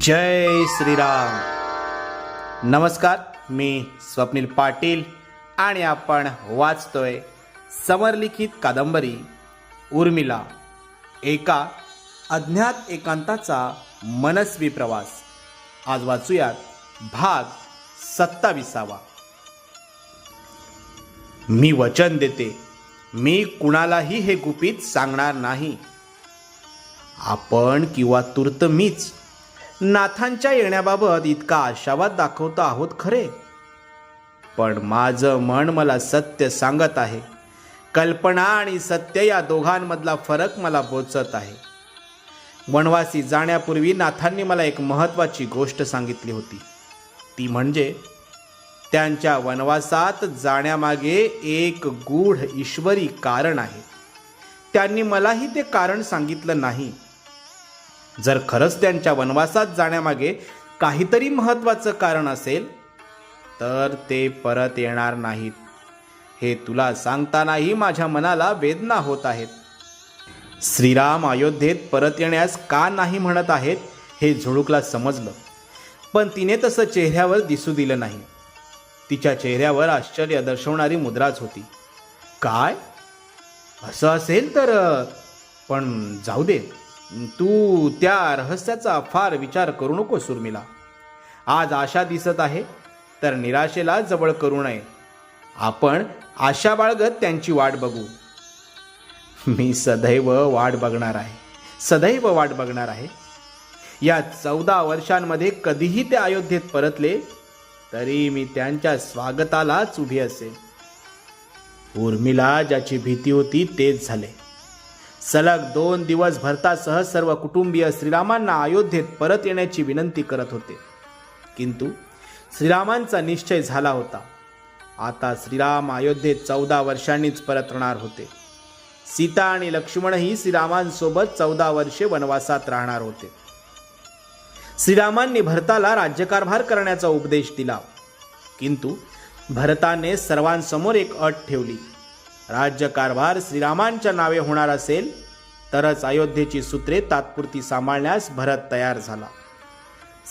जय श्रीराम. नमस्कार मी स्वप्नील पाटील आणि आपण वाचतोय समरलिखित कादंबरी उर्मिला. एका अज्ञात एकांताचा मनस्वी प्रवास. आज वाचूयात भाग सत्ताविसावा. मी वचन देते मी कुणालाही हे गुपित सांगणार नाही. आपण किंवा तूर्त मीच नाथांच्या येण्याबाबत इतका आशावाद दाखवतो आहोत खरे. पण माझं मन मला सत्य सांगत आहे. कल्पना आणि सत्य या दोघांमधला फरक मला बोचत आहे. वनवासी जाण्यापूर्वी नाथांनी मला एक महत्त्वाची गोष्ट सांगितली होती. ती म्हणजे त्यांच्या वनवासात जाण्यामागे एक गूढ ईश्वरी कारण आहे. त्यांनी मलाही ते कारण सांगितलं नाही. जर खरंच त्यांच्या वनवासात जाण्यामागे काहीतरी महत्त्वाचं कारण असेल तर ते परत येणार नाहीत. हे तुला सांगतानाही माझ्या मनाला वेदना होत आहेत. श्रीराम अयोध्येत परत येण्यास का नाही म्हणत आहेत हे झुळूकला समजलं. पण तिने तसं चेहऱ्यावर दिसू दिलं नाही. तिच्या चेहऱ्यावर आश्चर्य दर्शवणारी मुद्राच होती. काय? असं असेल तर पण जाऊ दे. तू त्या रहस्याचा फार विचार करू नको सुर्मिला. आज आशा दिसत आहे तर निराशेला जवळ करू नये. आपण आशा बाळगत त्यांची वाट बघू. मी सदैव वाट बघणार आहे. सदैव वाट बघणार आहे. या चौदा वर्षांमध्ये कधीही ते अयोध्येत परतले तरी मी त्यांच्या स्वागतालाच उभी असेल उर्मिला ज्याची भीती होती तेच झाले. सलग दोन दिवस भरतासह सर्व कुटुंबीय श्रीरामांना अयोध्येत परत येण्याची विनंती करत होते. किंतु श्रीरामांचा निश्चय झाला होता. आता श्रीराम अयोध्येत चौदा वर्षांनीच परतणार होते. सीता आणि लक्ष्मणही श्रीरामांसोबत चौदा वर्षे वनवासात राहणार होते. श्रीरामांनी भरताला राज्यकारभार करण्याचा उपदेश दिला. किंतु भरताने सर्वांसमोर एक अट ठेवली. राज्यकारभार श्रीरामांच्या नावे होणार असेल तरच अयोध्येची सूत्रे तात्पुरती सांभाळण्यास भरत तयार झाला.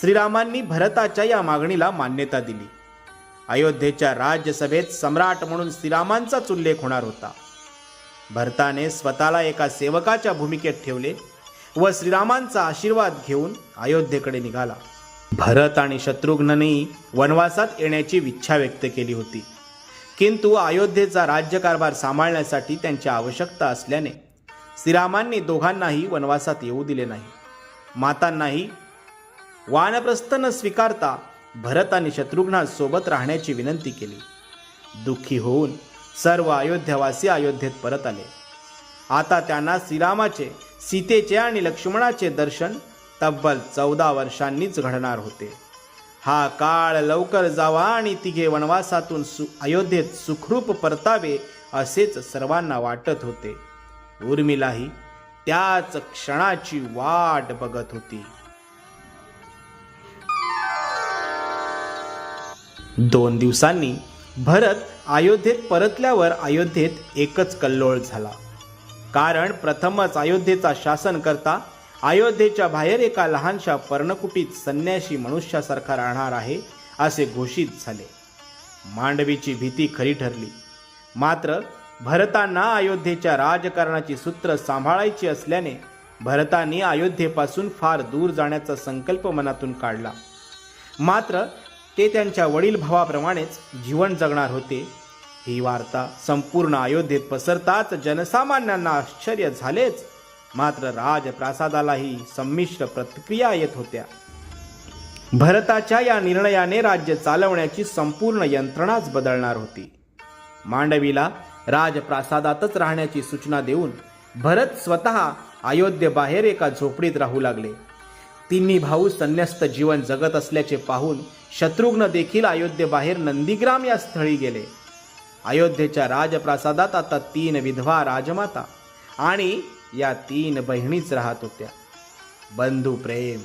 श्रीरामांनी भरताच्या या मागणीला मान्यता दिली. अयोध्येच्या राज्यसभेत सम्राट म्हणून श्रीरामांचाच उल्लेख होणार होता. भरताने स्वतःला एका सेवकाच्या भूमिकेत ठेवले व श्रीरामांचा आशीर्वाद घेऊन अयोध्येकडे निघाला. भरत आणि शत्रुघ्ननेही वनवासात येण्याची इच्छा व्यक्त केली होती. किंतु अयोध्येचा राज्यकारभार सांभाळण्यासाठी त्यांची आवश्यकता असल्याने श्रीरामांनी दोघांनाही वनवासात येऊ दिले नाही. मातांनाही वानप्रस्थ न स्वीकारता भरत आणि शत्रुघ्नास सोबत राहण्याची विनंती केली. दुःखी होऊन सर्व अयोध्यावासी अयोध्येत परत आले. आता त्यांना श्रीरामाचे सीतेचे आणि लक्ष्मणाचे दर्शन तब्बल चौदा वर्षांनीच घडणार होते. हा काळ लवकर जावा आणि तिघे वनवासातून सु अयोध्येत सुखरूप परतावे असेच सर्वांना वाटत होते. उर्मिलाही त्याच क्षणाची वाट बघत होती. दोन दिवसांनी भरत अयोध्येत परतल्यावर अयोध्येत एकच कल्लोळ झाला. कारण प्रथमच अयोध्येचा शासन करता अयोध्येच्या बाहेर एका लहानशा पर्णकुटीत संन्याशी मनुष्यासारखा राहणार आहे असे घोषित झाले. मांडवीची भीती खरी ठरली. मात्र भरतांना अयोध्येच्या राजकारणाची सूत्र सांभाळायची असल्याने भरतांनी अयोध्येपासून फार दूर जाण्याचा संकल्प मनातून काढला. मात्र ते त्यांच्या वडील भावाप्रमाणेच जीवन जगणार होते. ही वार्ता संपूर्ण अयोध्येत पसरताच जनसामान्यांना आश्चर्य झालेच. मात्र राजप्रासादालाही संमिश्र प्रतिक्रिया येत होत्या. भरताच्या या निर्णयाने राज्य चालवण्याची संपूर्ण यंत्रणाच बदलणार होती. मांडवीला राजप्रासादातच राहण्याची सूचना देऊन भरत स्वतः अयोध्येबाहेर एका झोपडीत राहू लागले. तिन्ही भाऊ संन्यस्त जीवन जगत असल्याचे पाहून शत्रुघ्न देखील अयोध्येबाहेर नंदीग्राम या स्थळी गेले. अयोध्येच्या राजप्रासादात आता तीन विधवा राजमाता आणि या तीन बहिणीच राहत होत्या. बंधू प्रेम.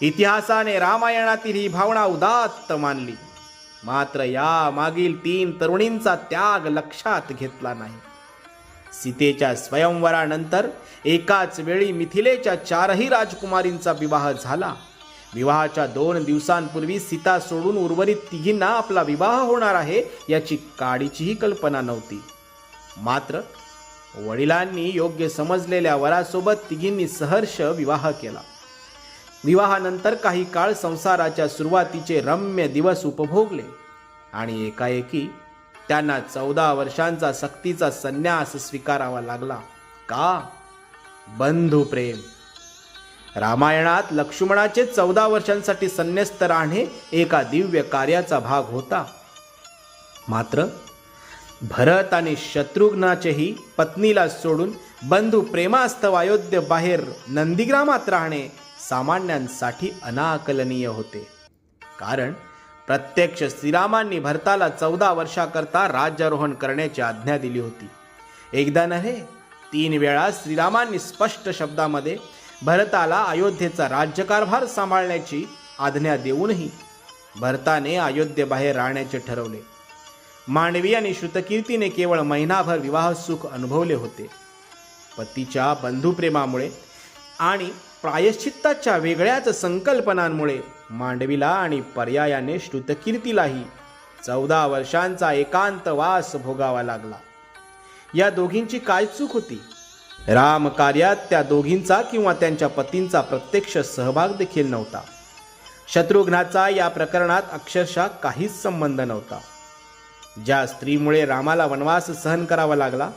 इतिहासाने रामायणातील ही भावना उदात्त मानली. मात्र या मागील तीन तरुणींचा त्याग लक्षात घेतला नाही. सीतेच्या स्वयंवरानंतर एकाच वेळी मिथिलेच्या चारही राजकुमारींचा विवाह झाला. विवाहाच्या दोन दिवसांपूर्वी सीता सोडून उर्वरित तिघींना आपला विवाह होणार आहे याची काडीचीही कल्पना नव्हती. मात्र वडिलांनी योग्य समजलेल्या वरासोबत तिघींनी सहर्ष विवाह केला. विवाहानंतर काही काळ संसाराच्या सुरुवातीचे रम्य दिवस उपभोगले आणि एकाएकी त्यांना चौदा वर्षांचा सक्तीचा संन्यास स्वीकारावा लागला. का? बंधुप्रेम रामायणात लक्ष्मणाचे चौदा वर्षांसाठी संन्यस्त राहणे एका दिव्य कार्याचा भाग होता. मात्र भरत आणि शत्रुघ्नाचेही पत्नीला सोडून बंधू प्रेमास्तव अयोध्य बाहेर नंदीग्रामात राहणे सामान्यांसाठी अनाकलनीय होते. कारण प्रत्यक्ष श्रीरामांनी भरताला चौदा वर्षाकरता राज्यारोहण करण्याची आज्ञा दिली होती. एकदा नव्हे तीन वेळा श्रीरामांनी स्पष्ट शब्दामध्ये भरताला अयोध्येचा राज्यकारभार सांभाळण्याची आज्ञा देऊनही भरताने अयोध्येबाहेर राहण्याचे ठरवले. मांडवी आणि श्रुतकीर्तीने केवळ महिनाभर विवाह सुख अनुभवले होते. पतीच्या बंधुप्रेमामुळे आणि प्रायश्चित्ताच्या वेगळ्याच संकल्पनांमुळे मांडवीला आणि पर्यायाने श्रुतकीर्तीलाही चौदा वर्षांचा एकांत वास भोगावा लागला. या दोघींची काय चूक होती? राम कार्यात त्या दोघींचा किंवा त्यांच्या पतींचा प्रत्यक्ष सहभाग देखील नव्हता. शत्रुघ्नाचा या प्रकरणात अक्षरशः काहीच संबंध नव्हता. ज्या स्त्रीमुळे रामाला वनवास सहन करावा लागला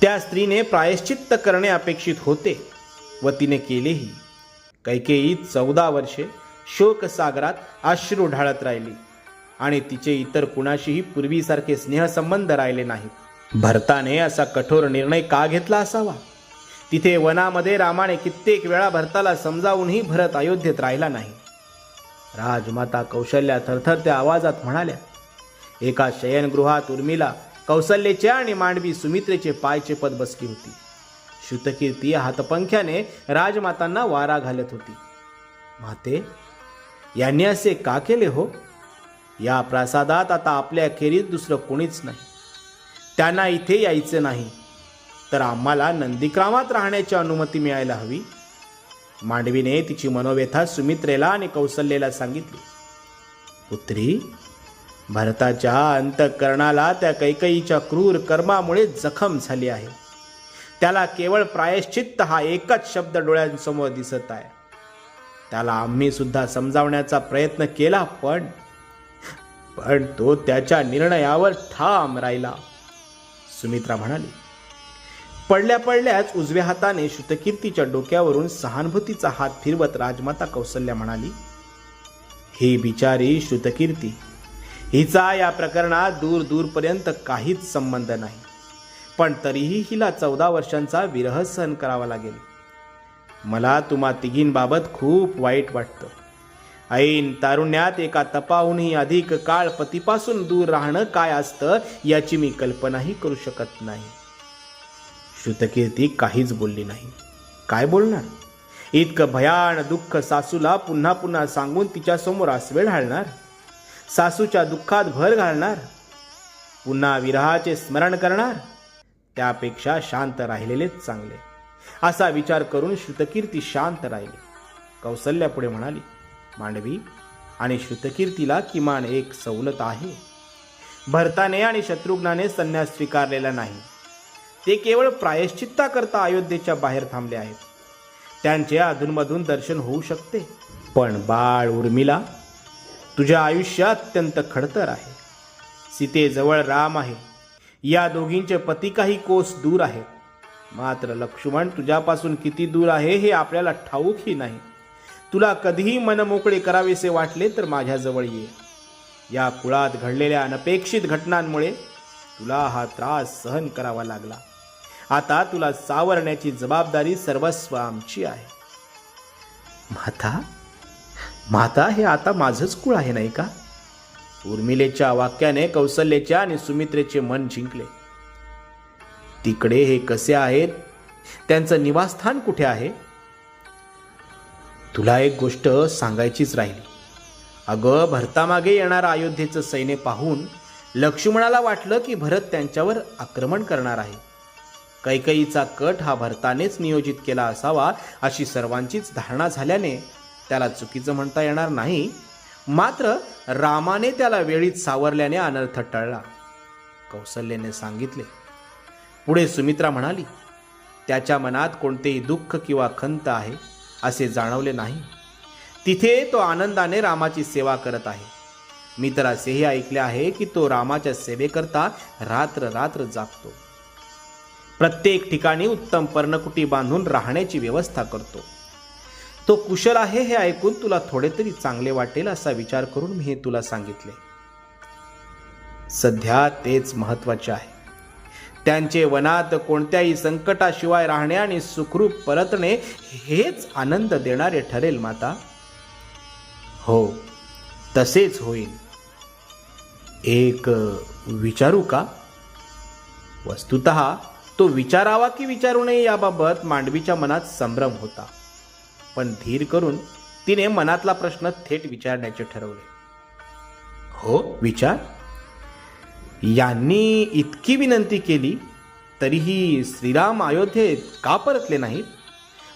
त्या स्त्रीने प्रायश्चित्त करणे अपेक्षित होते व तिने केलेही. कैकेयी चौदा वर्षे शोकसागरात अश्रू ढाळत राहिली आणि तिचे इतर कुणाशीही पूर्वीसारखे स्नेहसंबंध राहिले नाहीत. भरताने असा कठोर निर्णय का घेतला असावा? तिथे वनामध्ये रामाने कित्येक वेळा भरताला समजावूनही भरत अयोध्येत राहिला नाही. राजमाता कौशल्या थरथरत्या आवाजात म्हणाल्या एका शयनगृहात उर्मिला कौसल्येचे आणि मांडवी सुमित्रेचे पायचे पद बसली होती. श्रुतकीर्ती हातपंख्याने राजमातांना वारा घालत होती. माते यांनी असे का केले हो? या प्रासादात आता आपल्या अखेरीत दुसरं कोणीच नाही. त्यांना इथे यायचं नाही. तर आम्हाला नंदीग्रामात राहण्याची अनुमती मिळायला हवी. मांडवीने तिची मनोव्यथा सुमित्रेला आणि कौसल्येला सांगितली. पुत्री भरताच्या अंतकरणाला त्या कैकईच्या क्रूर कर्मामुळे जखम झाली आहे. त्याला केवळ प्रायश्चित्त हा एकच शब्द डोळ्यांसमोर दिसत आहे. त्याला आम्ही सुद्धा समजावण्याचा प्रयत्न केला पण पण तो त्याच्या निर्णयावर ठाम राहिला. सुमित्रा म्हणाली पडल्या पडल्याच उजव्या हाताने श्रुतकीर्तीच्या डोक्यावरून सहानुभूतीचा हात फिरवत राजमाता कौसल्या म्हणाली ही बिचारी श्रुतकीर्ती हिचा या प्रकरणात दूर दूरपर्यंत काहीच संबंध नाही. पण तरीही हिला चौदा वर्षांचा विरह सहन करावा लागेल. मला तुम्हा तिघींबाबत खूप वाईट वाटतं. ऐन तारुण्यात एका तपाहूनही अधिक काळ पतीपासून दूर राहणं काय असतं याची मी कल्पनाही करू शकत नाही. श्रुतकीर्ती काहीच बोलली नाही. काय बोलणार? इतकं भयान दुःख सासूला पुन्हा पुन्हा सांगून तिच्यासमोर आसवे ढाळणार सासूच्या दुःखात भर घालणार पुन्हा विरहाचे स्मरण करणार त्यापेक्षा शांत राहिलेलेच चांगले. असा विचार करून श्रुतकीर्ती शांत राहिली. कौसल्यापुढे म्हणाली मांडवी आणि श्रुतकीर्तीला किमान एक सवलत आहे. भरताने आणि शत्रुघ्नाने संन्यास स्वीकारलेला नाही. ते केवळ प्रायश्चित्ताकरता अयोध्येच्या बाहेर थांबले आहेत. त्यांचे अधूनमधून दर्शन होऊ शकते पण बाळ उर्मिला तुझ्या आयुष्य अत्यंत खडतर आहे. सीतेजवळ राम आहे. या दोघींचे पती काही कोस दूर आहेत मात्र लक्ष्मण तुझ्यापासून किती दूर आहे हे आपल्याला ठाऊकही नाही. तुला कधीही मनमोकळे करावेसे वाटले तर माझ्याजवळ ये. या कुळात घडलेल्या अनपेक्षित घटनांमुळे तुला हा त्रास सहन करावा लागला. आता तुला सावरण्याची जबाबदारी सर्वस्व आमची आहे. माता माता हे आता माझंच कुळ आहे नाही का? उर्मिलेच्या वाक्याने कौशल्याच्या आणि सुमित्रेचे मन जिंकले. तिकडे हे कसे आहेत? त्यांचं निवासस्थान कुठे आहे? तुला एक गोष्ट सांगायचीच राहिली. अगं भरतामागे येणारं अयोध्येचं सैन्य पाहून लक्ष्मणाला वाटलं की भरत त्यांच्यावर आक्रमण करणार आहे. कैकईचा कट हा भरतानेच नियोजित केला असावा अशी सर्वांचीच धारणा झाल्याने त्याला चुकीचं म्हणता येणार नाही. मात्र रामाने त्याला वेळीत सावरल्याने अनर्थ टळला. कौशल्याने सांगितले पुढे सुमित्रा म्हणाली त्याच्या मनात कोणतेही दुःख किंवा खंत आहे असे जाणवले नाही. तिथे तो आनंदाने रामाची सेवा करत आहे. मी तर असेही ऐकले आहे की तो रामाच्या सेवेकरता रात्र रात्र जागतो. प्रत्येक ठिकाणी उत्तम पर्णकुटी बांधून राहण्याची व्यवस्था करतो. तो कुशल आहे हे ऐकून तुला थोडे तरी चांगले वाटेल असा विचार करून मी हे तुला सांगितले. सध्या तेच महत्त्वाचे आहे. त्यांचे वनात कोणत्याही संकटाशिवाय राहणे आणि सुखरूप परतणे हेच आनंद देणारे ठरेल माता. हो तसेच होईल. एक विचारू का? वस्तुत तो विचारावा की विचारू नये याबाबत मांडवीच्या मनात संभ्रम होता. पण धीर करून तिने मनातला प्रश्न थेट विचारण्याचे ठरवले. हो? विचार? यांनी इतकी विनंती केली तरीही श्रीराम अयोध्येत का परतले नाहीत?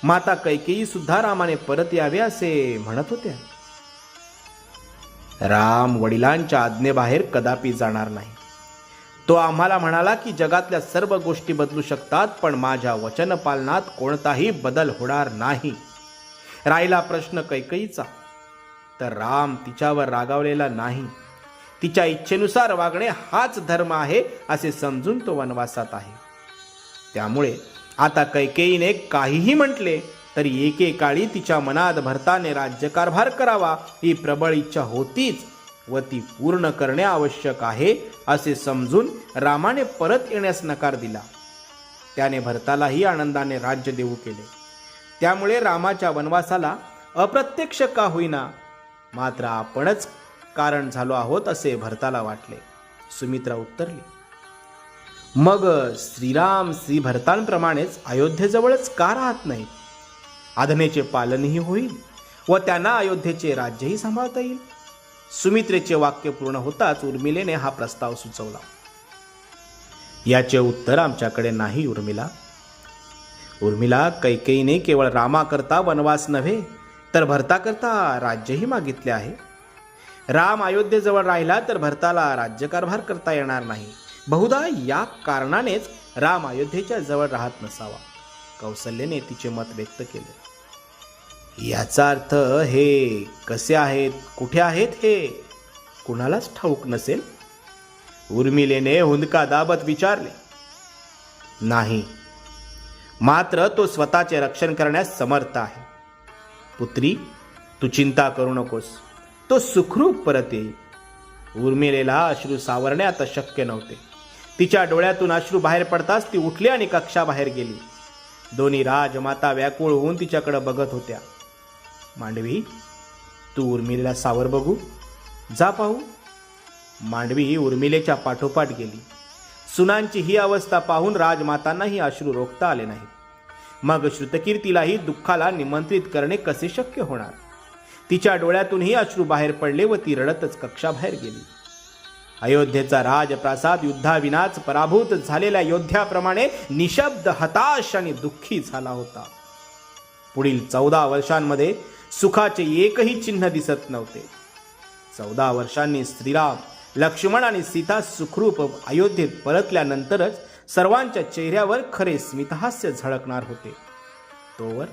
माता कैकेयी सुद्धा रामाने परत यावे असे म्हणत होत्या. राम वडिलांच्या आज्ञेबाहेर कदापि जाणार नाही. तो आम्हाला म्हणाला की जगातल्या सर्व गोष्टी बदलू शकतात पण माझ्या वचन पालनात कोणताही बदल होणार नाही. राहिला प्रश्न कैकईचा तर राम तिच्यावर रागावलेला नाही. तिच्या इच्छेनुसार वागणे हाच धर्म आहे असे समजून तो वनवासात आहे. त्यामुळे आता कैकेयीने काहीही म्हटले तरी एकेकाळी तिच्या मनात भरताने राज्यकारभार करावा ही प्रबळ इच्छा होतीच व ती पूर्ण करणे आवश्यक आहे असे समजून रामाने परत येण्यास नकार दिला. त्याने भरतालाही आनंदाने राज्य देऊ केले. त्यामुळे रामाच्या वनवासाला अप्रत्यक्ष का होईना मात्र आपणच कारण झालो आहोत असे भरताला वाटले. सुमित्रा उत्तरली. मग श्रीराम श्री भरतांप्रमाणेच अयोध्येजवळच का राहत नाही? आधनेचे पालनही होईल व त्यांना अयोध्येचे राज्यही सांभाळता येईल. सुमित्रेचे वाक्य पूर्ण होताच उर्मिलेने हा प्रस्ताव सुचवला. याचे उत्तर आमच्याकडे नाही उर्मिला. उर्मिला कैकेयीने केवळ रामाकरता वनवास नव्हे तर भरताकरता राज्यही मागितले आहे. राम अयोध्येजवळ राहिला तर भरताला राज्यकारभार करता येणार नाही. बहुधा या कारणानेच राम अयोध्येच्या जवळ राहत नसावा कौशल्यने तिचे मत व्यक्त केले. याचा अर्थ हे कसे आहेत कुठे आहेत हे कुणालाच ठाऊक नसेल? उर्मिलेने हुंदका दाबत विचारले. नाही मात्र तो स्वतःचे रक्षण करण्यास समर्थ आहे. पुत्री तू चिंता करू नकोस. तो सुखरूप परत येईल. उर्मिलेला अश्रू सावरणे आता शक्य नव्हते. तिच्या डोळ्यातून अश्रू बाहेर पडताच ती उठली आणि कक्षाबाहेर गेली. दोन्ही राजमाता व्याकुळ होऊन तिच्याकडे बघत होत्या. मांडवी तू उर्मिलेला सावर बघू. जा पाहू. मांडवी उर्मिलेच्या पाठोपाठ गेली. सुनांची ही अवस्था पाहून राजमातांनाही अश्रू रोखता आले नाहीत. मग श्रुतकीर्तीलाही दुःखाला निमंत्रित करणे कसे शक्य होणार? तिच्या डोळ्यातूनही अश्रू बाहेर पडले व ती रडतच कक्षाबाहेर गेली. अयोध्येचा राजप्रासाद युद्धाविनाच पराभूत झालेल्या योद्ध्याप्रमाणे निशब्द हताश आणि दुःखी झाला होता. पुढील चौदा वर्षांमध्ये सुखाचे एकही चिन्ह दिसत नव्हते. चौदा वर्षांनी श्रीराम लक्ष्मण आणि सीता सुखरूप अयोध्येत परतल्यानंतरच सर्वांच्या चेहऱ्यावर खरे स्मितहास्य झळकणार होते. तोवर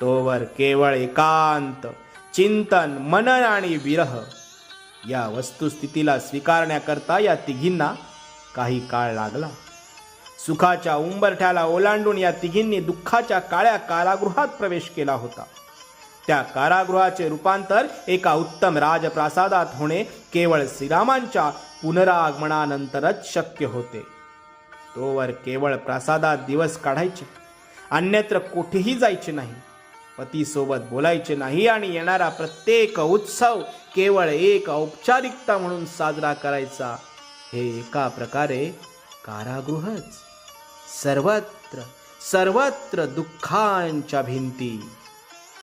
तोवर केवळ एकांत चिंतन मनन आणि विरह या वस्तुस्थितीला स्वीकारण्याकरता या तिघींना काही काळ लागला. सुखाच्या उंबरठ्याला ओलांडून या तिघींनी दुःखाच्या काळ्या कारागृहात प्रवेश केला होता. त्या कारागृहाचे रूपांतर एका उत्तम राजप्रासादात होणे केवळ श्रीरामांच्या पुनरागमनानंतरच शक्य होते. तोवर केवळ प्रासादात दिवस काढायचे अन्यत्र कुठेही जायचे नाही. पतीसोबत बोलायचे नाही आणि येणारा प्रत्येक उत्सव केवळ एक औपचारिकता म्हणून साजरा करायचा. हे एका प्रकारे कारागृहच. सर्वत्र सर्वत्र दुःखांच्या भिंती.